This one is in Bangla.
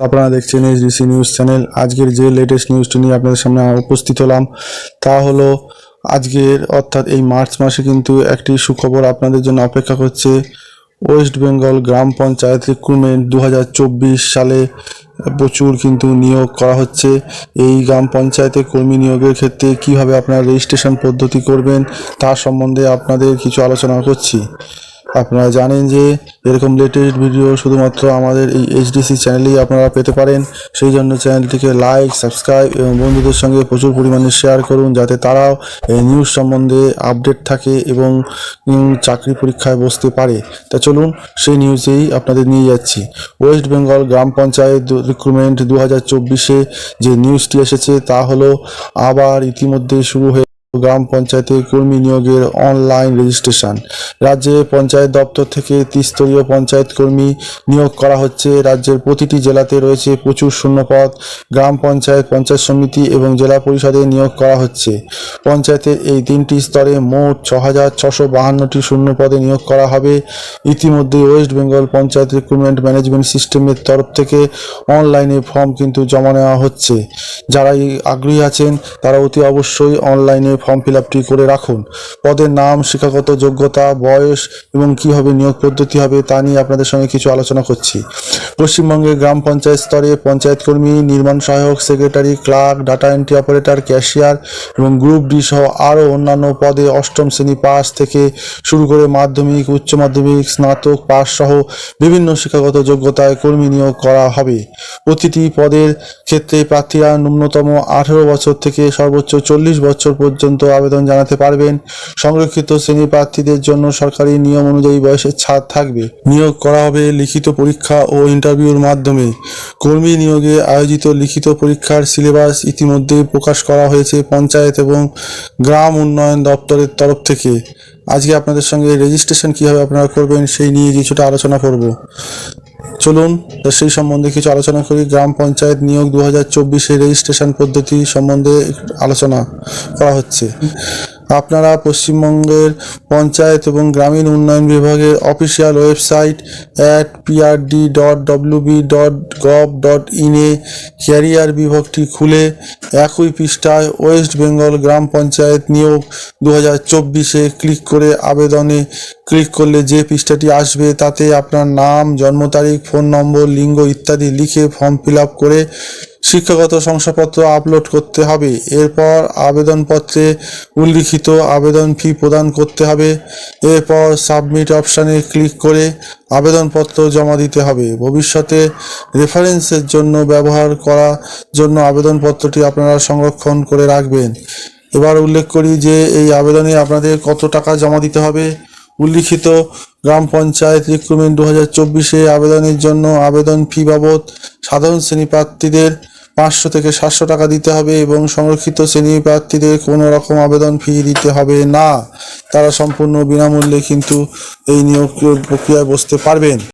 আপনারা দেখছেন এইচডিসি নিউজ চ্যানেল। আজকের যে লেটেস্ট নিউজটি নিয়ে আপনাদের সামনে উপস্থিত হলাম, তা হলো আজকের, অর্থাৎ এই মার্চ মাসে কিন্তু একটি সুখবর আপনাদের জন্য অপেক্ষা করছে। ওয়েস্ট বেঙ্গল গ্রাম পঞ্চায়েত রিক্রুটমেন্ট দু সালে প্রচুর কিন্তু নিয়োগ করা হচ্ছে। এই গ্রাম পঞ্চায়েতে কর্মী নিয়োগের ক্ষেত্রে কীভাবে আপনারা রেজিস্ট্রেশন পদ্ধতি করবেন তার সম্বন্ধে আপনাদের কিছু আলোচনা করছি। আপনারা জানেন যে এরকম লেটেস্ট ভিডিও শুধুমাত্র আমাদের এই এইচডিসি চ্যানেলেই আপনারা পেতে পারেন। সেই জন্য চ্যানেলটিকে লাইক সাবস্ক্রাইব এবং বন্ধুদের সঙ্গে প্রচুর পরিমাণে শেয়ার করুন যাতে তারাও এই নিউজ সম্বন্ধে আপডেট থাকে এবং চাকরি পরীক্ষায় বসতে পারে। তা চলুন সেই নিউজেই আপনাদের নিয়ে যাচ্ছি। ওয়েস্ট বেঙ্গল গ্রাম পঞ্চায়েত রিক্রুটমেন্ট দু হাজার যে নিউজটি এসেছে তা হলো আবার ইতিমধ্যে শুরু হয়ে গ্রাম পঞ্চায়েতে কর্মী নিয়োগের অনলাইন রেজিস্ট্রেশন রাজ্যে পঞ্চায়েত দপ্তর থেকে ত্রিস্তরীয় পঞ্চায়েত কর্মী নিয়োগ করা হচ্ছে। রাজ্যের প্রতিটি জেলাতে রয়েছে প্রচুর শূন্যপদ। গ্রাম পঞ্চায়েত পঞ্চায়েত সমিতি এবং জেলা পরিষদে নিয়োগ করা হচ্ছে। পঞ্চায়েতের এই তিনটি স্তরে মোট ছ হাজার ছশো বাহান্নটি শূন্য পদে নিয়োগ করা হবে। ইতিমধ্যে West Bengal panchayat recruitment management সিস্টেমের তরফ থেকে অনলাইনে ফর্ম কিন্তু জমা নেওয়া হচ্ছে। যারা আগ্রহী আছেন, তারা অতি অবশ্যই অনলাইনে ফর্ম ফিল আপটি করে রাখুন। পদের নাম, শিক্ষাগত যোগ্যতা, বয়স এবং কীভাবে নিয়োগ পদ্ধতি হবে তা নিয়ে আপনাদের সঙ্গে কিছু আলোচনা করছি। পশ্চিমবঙ্গে গ্রাম পঞ্চায়েত স্তরে পঞ্চায়েত কর্মী, নির্মাণ সহায়ক, secretary, clerk, data entry operator, cashier এবং গ্রুপ ডি সহ আরও অন্যান্য পদে অষ্টম শ্রেণি পাস থেকে শুরু করে মাধ্যমিক, উচ্চ মাধ্যমিক, স্নাতক পাস সহ বিভিন্ন শিক্ষাগত যোগ্যতায় কর্মী নিয়োগ করা হবে। প্রতিটি পদের ক্ষেত্রে প্রার্থীরা ন্যূনতম আঠেরো বছর থেকে সর্বোচ্চ চল্লিশ বছর পর্যন্ত আবেদন জানাতে পারবেন। সংরক্ষিত শ্রেণি প্রার্থীদের জন্য সরকারি নিয়ম অনুযায়ী বয়সের ছাড় থাকবে। নিয়োগ করা হবে লিখিত পরীক্ষা ও ইন্টারভিউর মাধ্যমে। কর্মী নিয়োগে আয়োজিত লিখিত পরীক্ষার সিলেবাস ইতিমধ্যে প্রকাশ করা হয়েছে পঞ্চায়েত এবং গ্রাম উন্নয়ন দপ্তরের তরফ থেকে। আজকে আপনাদের সঙ্গে রেজিস্ট্রেশন কীভাবে আপনারা করবেন সেই নিয়ে কিছুটা আলোচনা করব। চলুন, সেই সম্বন্ধে কিছু আলোচনা করি। গ্রাম পঞ্চায়েত নিয়োগ দু হাজার চব্বিশে রেজিস্ট্রেশন পদ্ধতি সম্বন্ধে আলোচনা করা হচ্ছে। আপনারা পশ্চিমবঙ্গের পঞ্চায়েত এবং গ্রামীণ উন্নয়ন বিভাগের official website at PRD dot WB dot gov dot ইনে ক্যারিয়ার বিভাগটি খুলে একই পৃষ্ঠায় ওয়েস্ট বেঙ্গল গ্রাম পঞ্চায়েত নিয়োগ দু হাজার চব্বিশে ক্লিক করে আবেদনে ক্লিক করলে যে পৃষ্ঠাটি আসবে তাতে আপনার নাম, জন্ম তারিখ, ফোন নম্বর, লিঙ্গ ইত্যাদি লিখে ফর্ম ফিল আপ করে শিক্ষাগত শংসাপত্র আপলোড করতে হবে। এরপর আবেদনপত্রে উল্লিখিত আবেদন ফি প্রদান করতে হবে। এরপর সাবমিট অপশানে ক্লিক করে আবেদনপত্র জমা দিতে হবে। ভবিষ্যতে রেফারেন্সের জন্য ব্যবহার করার জন্য আবেদনপত্রটি আপনারা সংরক্ষণ করে রাখবেন। এবার উল্লেখ করি যে এই আবেদনে আপনাদের কত টাকা জমা দিতে হবে। উল্লিখিত গ্রাম পঞ্চায়েত রিক্রুটমেন্ট দু হাজার চব্বিশে আবেদনের জন্য আবেদন ফি বাবদ সাধারণ শ্রেণি প্রার্থীদের পাঁচশো থেকে সাতশো টাকা দিতে হবে এবং সংরক্ষিত শ্রেণি প্রার্থীদের কোনো রকম আবেদন ফি দিতে হবে না। তারা সম্পূর্ণ বিনামূল্যে কিন্তু এই নিয়োগ প্রক্রিয়ায় বসতে পারবেন।